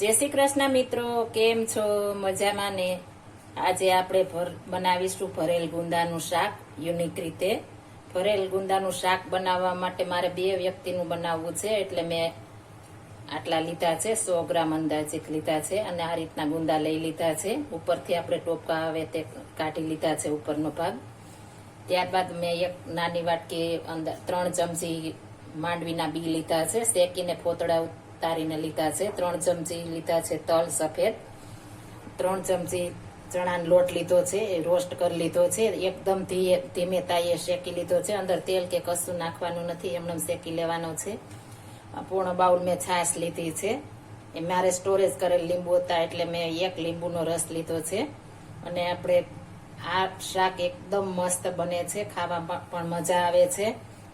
જય શ્રી કૃષ્ણ મિત્રો, કેમ છો? મજામાં ને? આજે આપણે ભર, બનાવીશું ભરેલ ગુંદાનું શાક યુનિક રીતે. ભરેલ ગુંદાનું શાક બનાવવા માટે મારે બે વ્યક્તિનું બનાવવું છે, એટલે મેં આટલા લીધા છે, સો ગ્રામ અંદાજિત લીધા છે, અને આ રીતના ગુંદા લઈ લીધા છે. ઉપરથી આપણે ટોપકા આવે તે કાઢી લીધા છે, ઉપરનો ભાગ. ત્યારબાદ મેં એક નાની વાટકી અંદર ત્રણ ચમચી માંડવીના બી લીધા છે, શેકીને ફોતળા ઉતારીને લીધા છે. ત્રણ ચમચી લીધા છે તલ, સફેદ. ત્રણ ચમચી ચણાનો લોટ લીધો છે. એ રોસ્ટ કરી લીધો છે. એકદમ ધીમે તાઈએ શેકી લીધો છે. અંદર તેલ કે કશું નાખવાનું નથી. એમને શેકી લેવાનો છે. પૂર્ણ બાઉલ મેં છાશ લીધી છે. એ મારે સ્ટોરેજ કરેલ લીંબુ હતા એટલે મેં એક લીંબુનો રસ લીધો છે. અને આપણે આ શાક એકદમ મસ્ત બને છે. ખાવામાં પણ મજા આવે છે.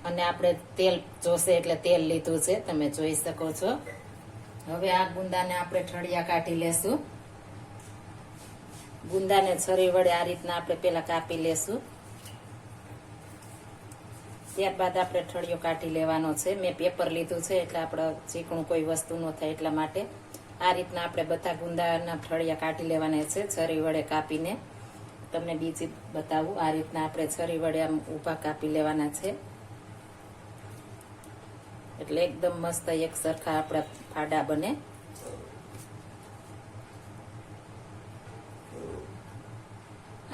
અને આપણે તેલ જોશે એટલે તેલ લીધું છે. તમે જોઈ શકો છો. હવે આ ગુંદાને આપણે ઠળિયા કાઢી લેશું. ગુંદાને છરી વડે આ રીતના આપણે પેલા કાપી લેશું. ત્યારબાદ આપણે ઠળિયો કાઢી લેવાનો છે. મેં પેપર લીધું છે એટલે આપણે ચીકણું કોઈ વસ્તુ ન થાય એટલા માટે. આ રીતના આપણે બધા ગુંદાના ઠળિયા કાઢી લેવાના છે, છરી વડે કાપીને. તમને બીજી બતાવું, આ રીતના આપણે છરી વડે આમ ઊભા કાપી લેવાના છે. એટલે એકદમ મસ્ત એક સરખા આપણા ફાડા બને.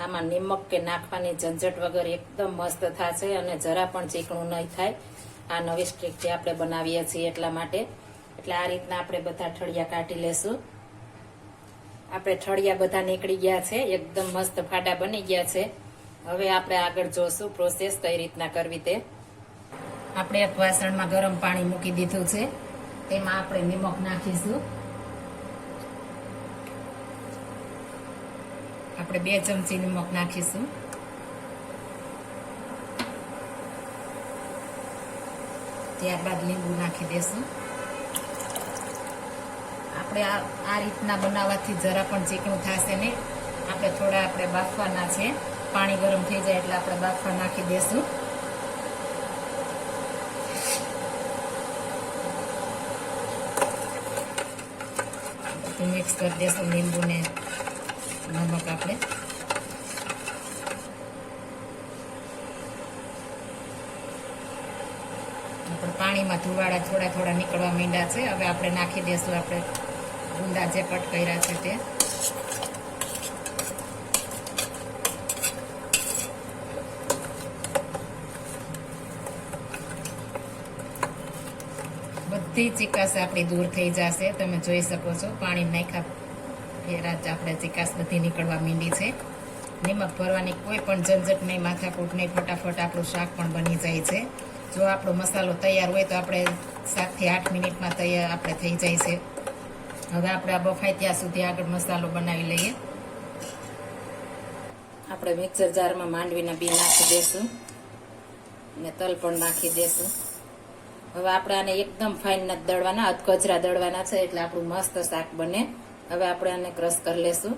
આમાં નિમક કે નાખવાની ઝંઝટ વગર એકદમ મસ્ત થશે અને જરા પણ ચીકણું નહીં થાય. આ નવી સ્ટ્રીક જે આપણે બનાવીએ છીએ એટલા માટે. એટલે આ રીતના આપણે બધા ઠળિયા કાઢી લેશું. આપણે ઠળિયા બધા નીકળી ગયા છે. એકદમ મસ્ત ફાડા બની ગયા છે. હવે આપણે આગળ જોશું પ્રોસેસ કઈ રીતના કરવી તે. આપણે એક વાસણમાં ગરમ પાણી મૂકી દીધું છે. તેમાં આપણે નિમક નાખીશું. આપણે બે ચમચી નિમક નાખીશું. ત્યારબાદ લીંબુ નાખી દેશું. આપણે આ રીતના બનાવવાથી જરા પણ ચીકણું થશે નહીં. આપણે થોડા આપણે બાફવાના છે. પાણી ગરમ થઈ જાય એટલે આપણે બાફવા નાખી દેશું. બધું મિક્સ કરી દેશું લીંબુ ને નમક આપણે. આપણે પાણીમાં ધુવાડા થોડા થોડા નીકળવા માંડ્યા છે. હવે આપણે નાખી દેશું આપણે ગુંદા જે કટ કર્યા છે તે. બધી ચિકાસ આપણી દૂર થઈ જશે, તમે જોઈ શકો છો. પાણી નાખ્યા ફેરા જ આપણે ચિકાસ બધી નીકળવા માંડી છે. નિમક ભરવાની કોઈ પણ ઝંઝટ નહીં માથાકૂટ નહીં ફટાફટ આપણું શાક પણ બની જાય છે. જો આપણો મસાલો તૈયાર હોય તો આપણે સાતથી આઠ મિનિટમાં તૈયાર આપણે થઈ જાય છે. હવે આપણે આ બફાય ત્યાં સુધી આગળ મસાલો બનાવી લઈએ. આપણે મિક્સર જારમાં માંડવીના બી નાખી દેશું. ને તલ પણ નાખી દેશું. હવે આપણે આને એકદમ ફાઇન નથી દળવાના અધકચરા દળવાના છે, એટલે આપણું મસ્ત શાક બને. હવે આપણે આને ક્રશ કરી લેશું.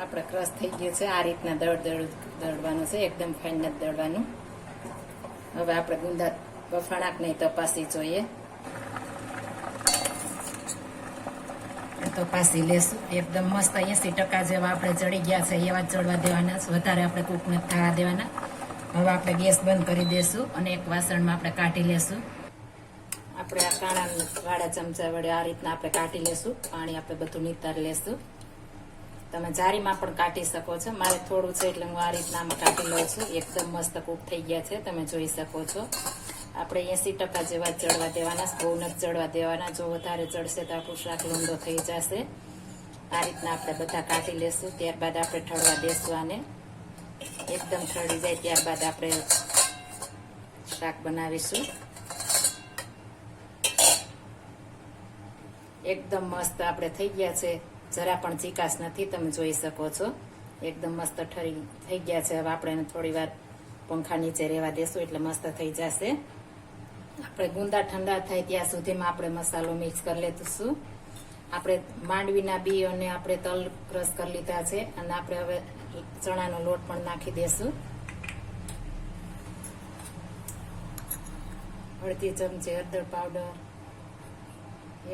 આપણે ક્રશ થઈ ગયું છે, આ રીતના દળ દળ દળવાનું છે, એકદમ ફાઇન નથી દળવાનું. હવે આપણે ગુંદા બફાણાક નહીં તપાસી જોઈએ. તપાસી લેશું. એકદમ મસ્ત, એસી ટકા જેવા આપણે ચડી ગયા છે, એવા જ ચડવા દેવાના વધારે આપણે કૂક નથી થવા દેવાના. હવે આપણે ગેસ બંધ કરી દેશું અને એક વાસણમાં આપણે કાઢી લેશું. આપણે આ કાણા વાળા ચમચા વડે આ રીતના આપણે કાઢી લેશું. પાણી આપણે બધું નિતાર લેશું. તમે જારીમાં પણ કાઢી શકો છો. મારે થોડું છે એટલે હું આ રીતના આમાં કાઢી લઉં છું. એકદમ મસ્ત કૂક થઈ ગયા છે. તમે જોઈ શકો છો. આપણે એસી ટકા જેવા ચડવા દેવાના બહુ નથી ચડવા દેવાના. જો વધારે ચડશે તો આપણું શાક લંડો થઈ જશે. આ રીતના આપણે બધા કાઢી લેશું. ત્યારબાદ આપણે ઠળવા દેશું આને. એકદમ ઠળી જાય ત્યારબાદ આપણે શાક બનાવીશું. એકદમ મસ્ત આપણે થઈ ગયા છે. જરા પણ ચીકાસ નથી, તમે જોઈ શકો છો. એકદમ મસ્ત ઠરી થઈ ગયા છે. હવે આપણે થોડી વાર પંખા નીચે રહેવા દેશું, એટલે મસ્ત થઈ જશે. આપણે ગુંદા ઠંડા થાય ત્યાં સુધીમાં આપણે મસાલો મિક્સ કરી લેશું. આપણે માંડવીના બી અને આપણે તલ ક્રશ કરી લીધા છે. અને આપણે હવે ચણાનો લોટ પણ નાખી દેશું. અડધી ચમચી હળદર પાવડર,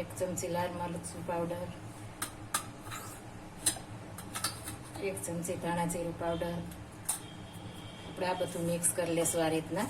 એક ચમચી લાલ મરચું પાવડર, એક ચમચી ધાણા જીરું પાવડર. આપણે આ બધું મિક્સ કરી લેશું આ રીતના.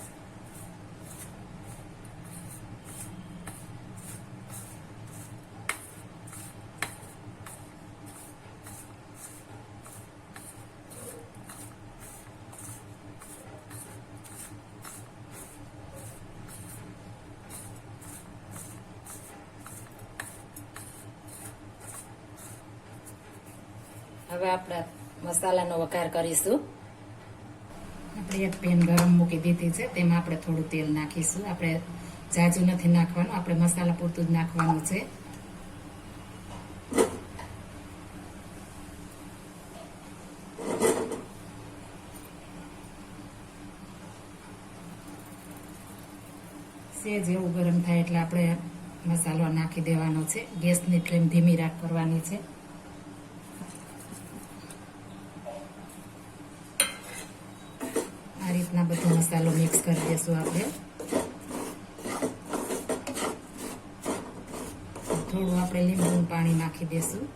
હવે આપણે મસાલાનો વઘાર કરીશું. આપણે એક પેન ગરમ મૂકી દીધી છે. તેમાં આપણે થોડું તેલ નાખીશું. આપણે જાજુ નથી નાખવાનું. આપણે મસાલા પૂરતું જ નાખવાનું છે. સેજ એવું ગરમ થાય એટલે આપણે મસાલો નાખી દેવાનો છે. ગેસની ફ્લેમ ધીમી રાખ કરવાની છે આ રીતના બધો મસાલો મિક્સ કરી દેશું આપણે. થોડું આપણે લીંબુનું પાણી નાખી દેશું.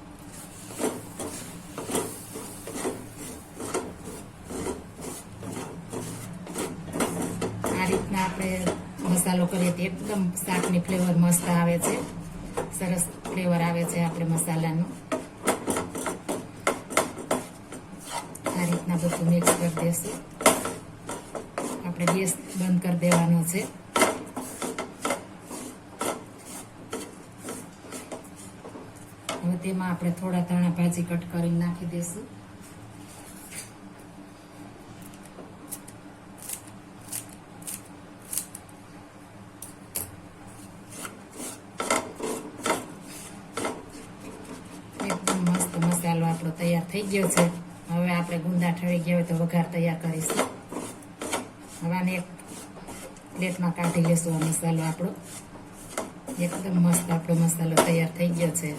આ રીતના આપણે મસાલો કરીએ તો એકદમ શાકની ફ્લેવર મસ્ત આવે છે. સરસ ફ્લેવર આવે છે આપણે મસાલાનું. આ રીતના બધું મિક્સ કરી દેશું. આપણે ગેસ બંધ કરી દેવાનો છે. હવે તેમાં આપણે થોડા ધાણા ભાજી કટ કરીને નાખી દઈશું એકદમ મસ્ત મસાલો આપણો તૈયાર થઈ ગયો છે. હવે આપણે ગુંદા ઠળી ગયા હોય તો વઘાર તૈયાર કરીશું. હવે આને એક પ્લેટમાં કાઢી લેશું આ મસાલો આપણો. એકદમ મસ્ત આપણો મસાલો તૈયાર થઈ ગયો છે.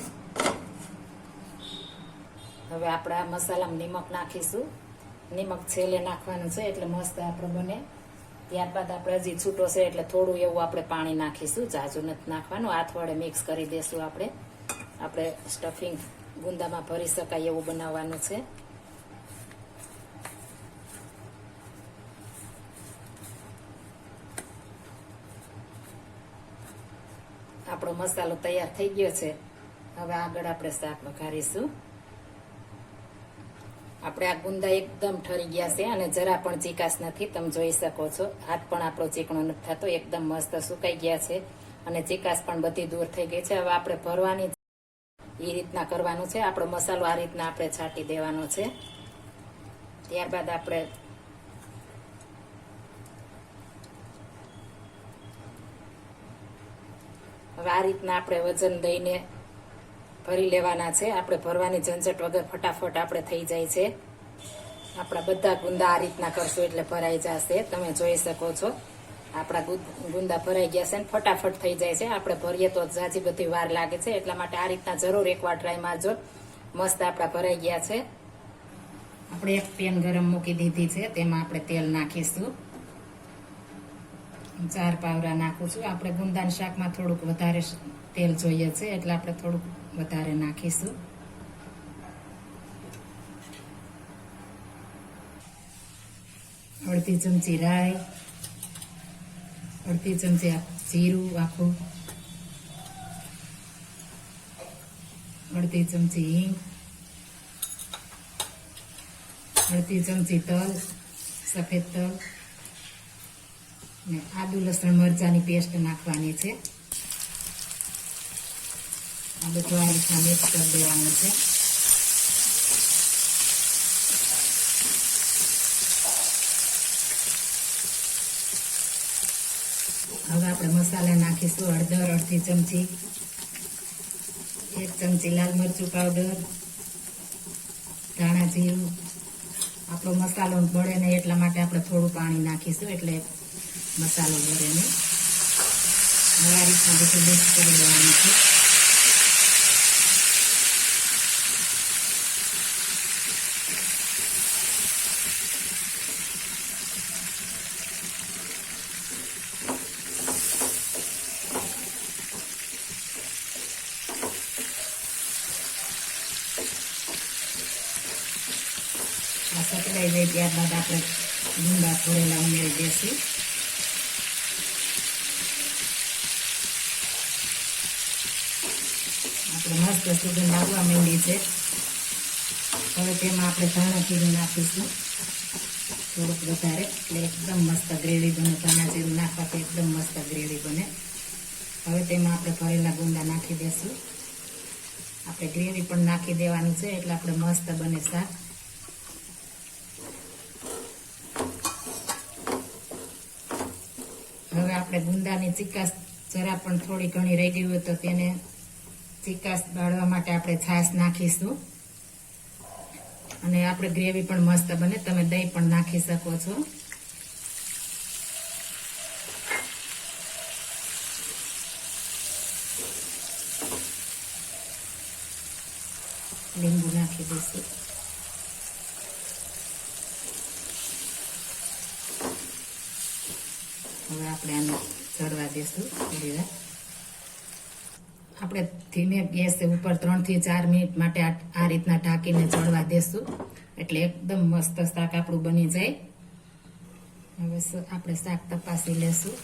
હવે આપણે આ મસાલામાં નિમક નાખીશું. નિમક છેલ્લે નાખવાનું છે એટલે મસ્ત આપણો બને. ત્યારબાદ આપણે હજી છૂટો છે એટલે થોડું એવું આપણે પાણી નાખીશું. જાજુ નથી નાખવાનું. હાથ વડે મિક્સ કરી દેશું આપણે. આપણે સ્ટફિંગ ગુંદામાં ભરી શકાય એવું બનાવવાનું છે. આપણો મસાલો તૈયાર થઈ ગયો છે. હવે આગળ આપણે શાક વઘારીશું. આપણે આ ગુંદા એકદમ ઠરી ગયા છે અને જરા પણ ચીકાશ નથી, તમે જોઈ શકો છો. હાથ પણ આપણો ચીકણો નથી થતો, એકદમ મસ્ત સુકાઈ ગયા છે અને ચીકાશ પણ બધી દૂર થઈ ગઈ છે. હવે આપણે ભરવાની એ રીતના કરવાનું છે. આપણો મસાલો આ રીતના આપણે છાંટી દેવાનો છે. ત્યારબાદ આપણે આ રીતના આપણે વજન દઈને ભરી લેવાના છે. આપણે ભરવાની ઝંઝટ વગર ફટાફટ આપણે થઈ જાય છે. આપણા બધા ગુંદા આ રીતના કરશું એટલે ભરાઈ જશે. તમે જોઈ શકો છો. આપણા ગુદ- ભરાઈ ગયા છે ને ફટાફટ થઈ જાય છે. આપણે ભરીએ તો જાજી બધી વાર લાગે છે. એટલા માટે આ રીતના જરૂર એકવાર ટ્રાય મારજો. મસ્ત આપણા ભરાઈ ગયા છે. આપણે એક પેન ગરમ મૂકી દીધી છે. તેમાં આપણે તેલ નાખીશું. ચાર પાવરા નાખું છું. આપણે ગુંદાન શાકમાં થોડુંક વધારે તેલ જોઈએ છે, એટલે આપણે થોડુંક વધારે નાખીશું. અડધી ચમચી રાઈ, અડધી ચમચી જીરું આખું, અડધી ચમચી હિંગ, અડધી ચમચી તલ, સફેદ તલ ને આદુ, લસણ મરચાની પેસ્ટ નાખવાની છે. આ બધું આ રીતના મિક્સ કરી દેવાનું છે. હવે આપણે મસાલા નાખીશું હળદર, અડધી ચમચી, એક ચમચી લાલ મરચું પાવડર ધાણા જીરું. આપણો મસાલો બળે નહીં એટલા માટે આપણે થોડું પાણી નાખીશું એટલે મસાલો ભરેલો. હવે આ રીતના બધું મિક્સ કરી દેવાનું છે. સતલાઈ જાય ત્યારબાદ આપણે ગુંડા ફોરેલા ઉમેરી દેશું મસ્ત સુગંધ આવવા માંડી છે. હવે તેમાં આપણે ધાણા જીરું નાખીશું. થોડુંક વધારે, એટલે એકદમ મસ્ત ગ્રેવી બને. ધાણા જીરું નાખવાથી એકદમ મસ્ત ગ્રેવી બને. હવે તેમાં આપણે ભરેલા ગુંદા નાખી દઈશું આપણે ગ્રેવી પણ નાખી દેવાનું છે, એટલે આપણે મસ્ત બને શાક. હવે આપણે ગુંદાની ચિકાસ જરા પણ થોડી ઘણી રહી ગઈ હોય તો તેને ચિકાસ બાળવા માટે આપણે છાશ નાખીશું. અને આપણે ગ્રેવી પણ મસ્ત બને, તમે દહીં પણ નાખી શકો છો. લીંબુ નાખી દઈશું. હવે આપણે આને ચડવા દઈશું થોડી વાર આપણે ધીમે ગેસ ઉપર ત્રણથી ચાર મિનિટ માટે આ આ રીતના ઢાંકીને ચડવા દેશું. એટલે એકદમ મસ્ત શાક આપણું બની જાય. હવે આપણે શાક તપાસી લેશું.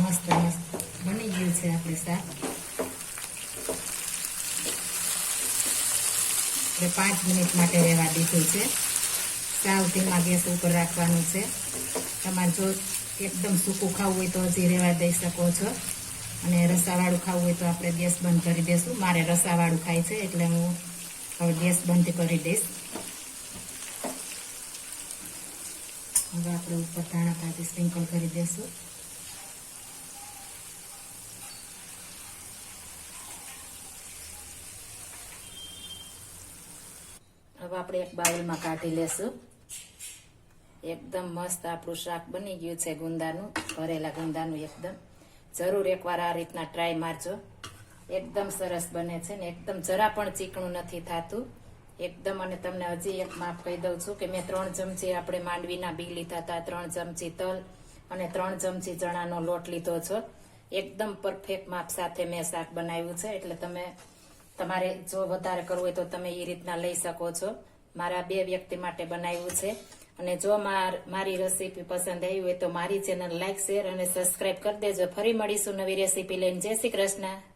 મસ્ત મસ્ત બની ગયું છે આપણે શાક. આપણે પાંચ મિનિટ માટે રહેવા દીધું છે. સાવ ધીમા ગેસ ઉપર રાખવાનું છે. તમારે જો એકદમ સૂકું ખાવું હોય તો હજી રહેવા દઈ શકો છો. અને રસાવાળું ખાવું હોય તો આપણે ગેસ બંધ કરી દઈશું મારે રસાવાળું ખાય છે એટલે હું હવે ગેસ બંધ કરી દઈશ. હવે આપણે ઉપર ધાણા ભાજી સ્પ્રિંકલ કરી દઈશું હવે આપણે એક બાઉલમાં કાઢી લેશું. એકદમ મસ્ત આપણું શાક બની ગયું છે ગુંદાનું, ભરેલા ગુંદાનું એકદમ. જરૂર એકવાર આ રીતના ટ્રાય મારજો. એકદમ સરસ બને છે ને એકદમ જરા પણ ચીકણું નથી થતું. એકદમ અને તમને હજી એક માપ કહી દઉં છું કે મેં ત્રણ ચમચી આપણે માંડવીના બી લીધા હતા, ત્રણ ચમચી તલ અને ત્રણ ચમચી ચણાનો લોટ લીધો છો. એકદમ પરફેક્ટ માપ સાથે મેં શાક બનાવ્યું છે. એટલે તમે, તમારે જો વધારે કરવું હોય તો તમે એ રીતના લઈ શકો છો. મારા બે વ્યક્તિ માટે બનાવ્યું છે. અને જો માર- રેસીપી પસંદ આવી હોય તો મારી ચેનલ લાઈક શેર અને સબસ્ક્રાઇબ કરી દેજો. ફરી મળીશું નવી રેસીપી લઈને. જય શ્રી કૃષ્ણ.